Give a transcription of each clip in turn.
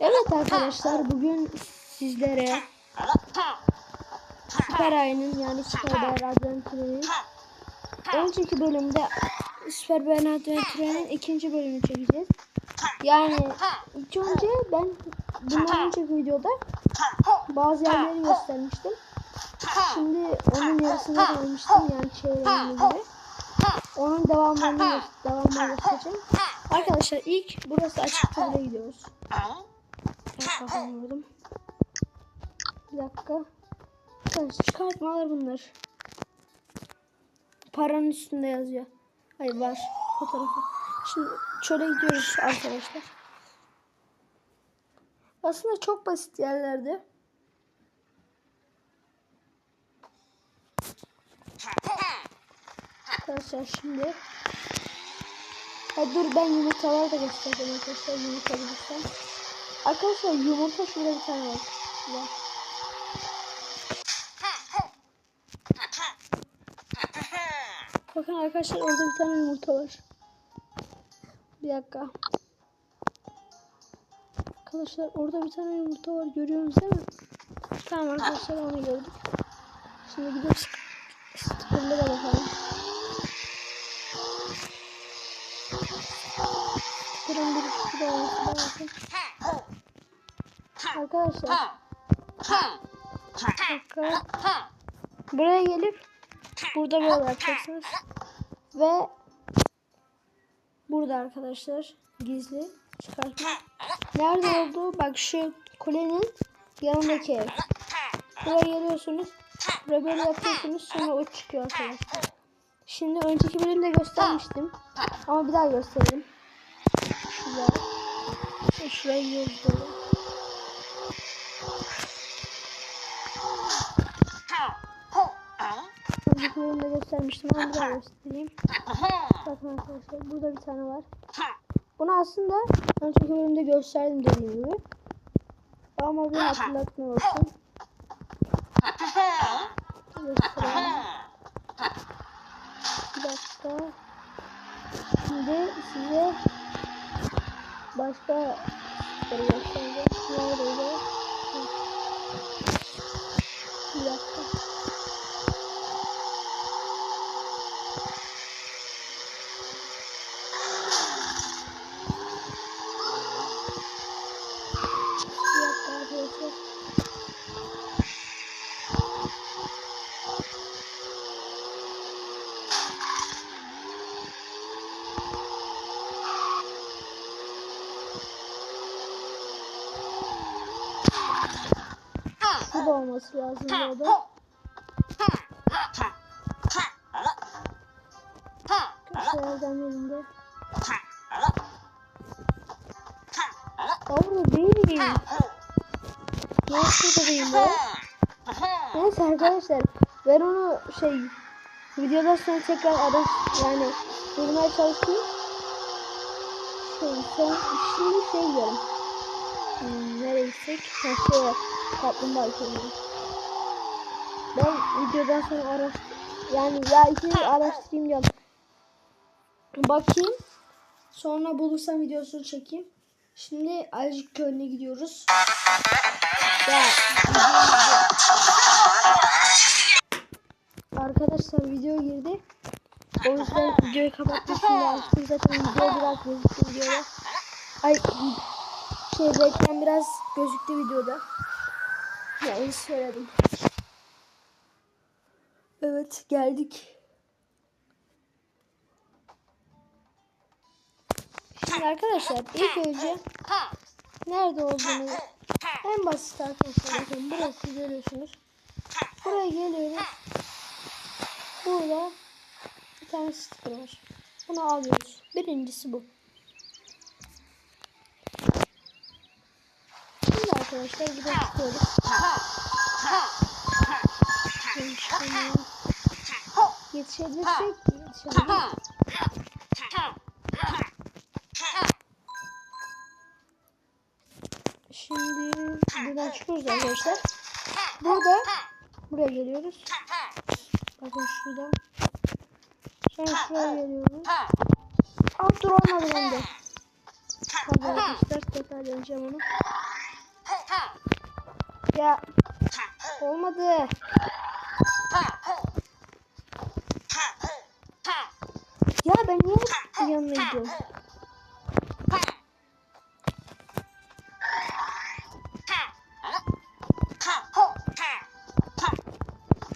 Evet arkadaşlar bugün sizlere Süper Ay'ın yani Süper Bear Adventure'ın önceki bölümde Süper Bear Adventure'ın ikinci bölümünü çekeceğiz. Yani ilk önce ben bundan önceki videoda bazı yerleri göstermiştim. Şimdi onun yarısına kalmıştım yani çevrenin gibi. Onun devamını devamını göstereceğim. Arkadaşlar ilk burası açık turda gidiyoruz. Evet kafamı vurdum. Bir dakika. Arkadaşlar çıkartmalar bunlar. Paranın üstünde yazıyor. Hayır var fotoğrafı. Şimdi çöle gidiyoruz arkadaşlar. Aslında çok basit yerlerde. Arkadaşlar şimdi Ha dur ben yumurtalar da göstereceğim arkadaşlar yumurta. Arkadaşlar yumurta şurada bir tane var. Şurada. Bakın arkadaşlar orada bir tane yumurta var. Bir dakika. Arkadaşlar orada bir tane yumurta var görüyorsunuz değil mi? Tamam arkadaşlar onu gördük. Şimdi gidip sıkıntı da bakalım. Durun bir şurada olması lazım. Arkadaşlar. Dakika. Buraya gelip burada böyle yapacaksınız. Ve burada arkadaşlar gizli çıkartma. Nerede oldu? Bak şu kulenin yanındaki ev. Buraya geliyorsunuz. Buraya böyle yapıyorsunuz. Sonra o çıkıyor arkadaşlar. Şimdi önceki bölümde göstermiştim. Ama bir daha göstereyim. Şuraya. Şuraya gidiyoruz göstermiştim ama bir daha göstereyim. Bakın arkadaşlar burada bir tane var. Bunu aslında önceki bölümde gösterdim dediğim gibi. Ama bir hatırlatma olsun. Göstereyim. Bir dakika. Şimdi size başka bir göstereceğim. Neredeydi? Hı. Bir dakika. Bir dakika arkadaşlar. Şurada olması lazım burada. Köşelerden birinde. Avru değil. Nasıl da değil bu? Neyse arkadaşlar ben onu şey videodan sonra tekrar araş yani bulmaya çalışayım. Şey, son, şimdi şey diyorum. Hmm, nereye gitsek? Şeye kaplumbağa köyüne. Ben videodan sonra araş yani ya iki araştırayım diyorum. Bakayım. Sonra bulursam videosunu çekeyim. Şimdi Aycık köyüne gidiyoruz. Ya, Arkadaşlar video girdi. O yüzden videoyu kapatmışım şimdi açtım zaten video biraz gözüktü videoda. Ay şey reklam biraz gözüktü videoda. Ya onu söyledim. Evet geldik. Şimdi arkadaşlar ilk önce nerede olduğunu en basit arkadaşlar bakın burası görüyorsunuz. Buraya geliyoruz. Burada bir tane sticker var. Bunu alıyoruz. Birincisi bu. Arkadaşlar de çıkıyoruz. Yetişebilirsek yetişebiliriz. Şimdi buradan çıkıyoruz arkadaşlar. Burada buraya geliyoruz. Bakın şuradan. Sonra şuraya geliyoruz. Aa dur olmadı bende. Hadi arkadaşlar tekrar deneyeceğim onu. Ya olmadı. Ya ben niye yanına gidiyorum?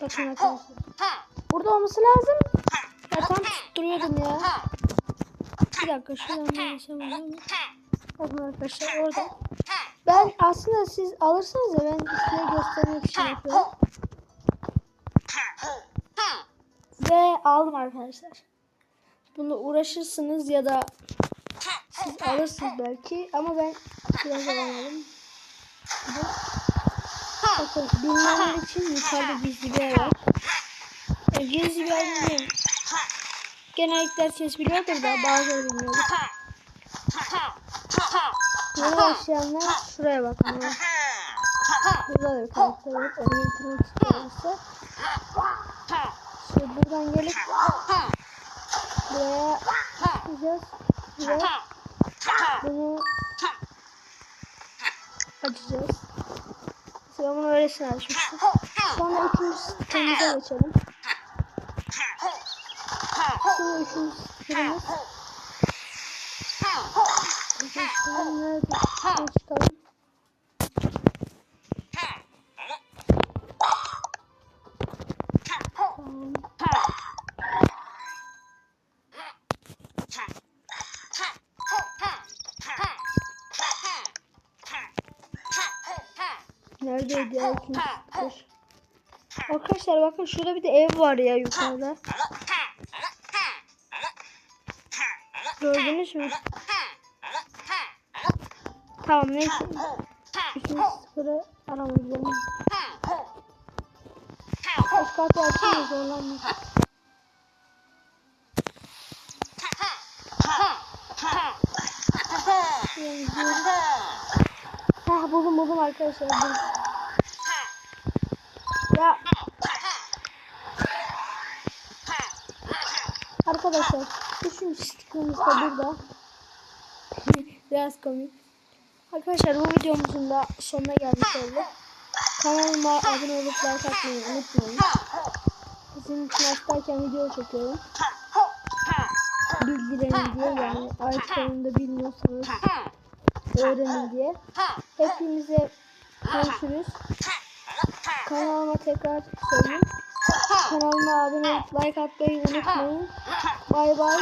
Bakın arkadaşlar. Burada olması lazım. Ya tam tutturuyordum ya. Bir dakika şuradan bir yaşamadım. Bakın arkadaşlar orada. Ben aslında siz alırsanız da ben size göstermek için yapıyorum. Ve aldım arkadaşlar. Bunu uğraşırsınız ya da siz alırsınız belki ama ben biraz alamadım. Bakın bilmeyenler için yukarıda gizli bir yer var. Yani gizli bir yer. Genellikle herkes biliyordur da bazıları bilmiyordur. Yeni başlayanlar şuraya bakın. Burada da bir karakter var. Onu getirmek istiyorlarsa. Şimdi buradan gelip buraya gideceğiz. Ve bunu açacağız. Mesela bunu öylesine açmıştım. Sonra üçüncü sitemize geçelim. Şimdi üçüncü sitemiz. Nerede? Şuradan çıkalım. Neredeydi ya? Arkadaşlar bakın şurada bir de ev var ya yukarıda. Gördünüz mü? Tamam neyse. Üçüncü sıfırı aramaya gidelim. Kaç kartı açayım zorlanma. Yani diyorum. Ha buldum buldum arkadaşlar. Buldum. Ya arkadaşlar üçüncü stikerimiz de burada. Biraz komik. Arkadaşlar bu videomuzun da sonuna gelmiş olduk. Kanalıma abone olup like atmayı unutmayın. Sizin için hastayken video çekiyorum. Bilgilerin diye yani ayetlerini bilmiyorsanız öğrenin diye. Hepinize görüşürüz. Kanalıma tekrar söyleyeyim. Kanalıma abone olup like atmayı unutmayın. Bay bay.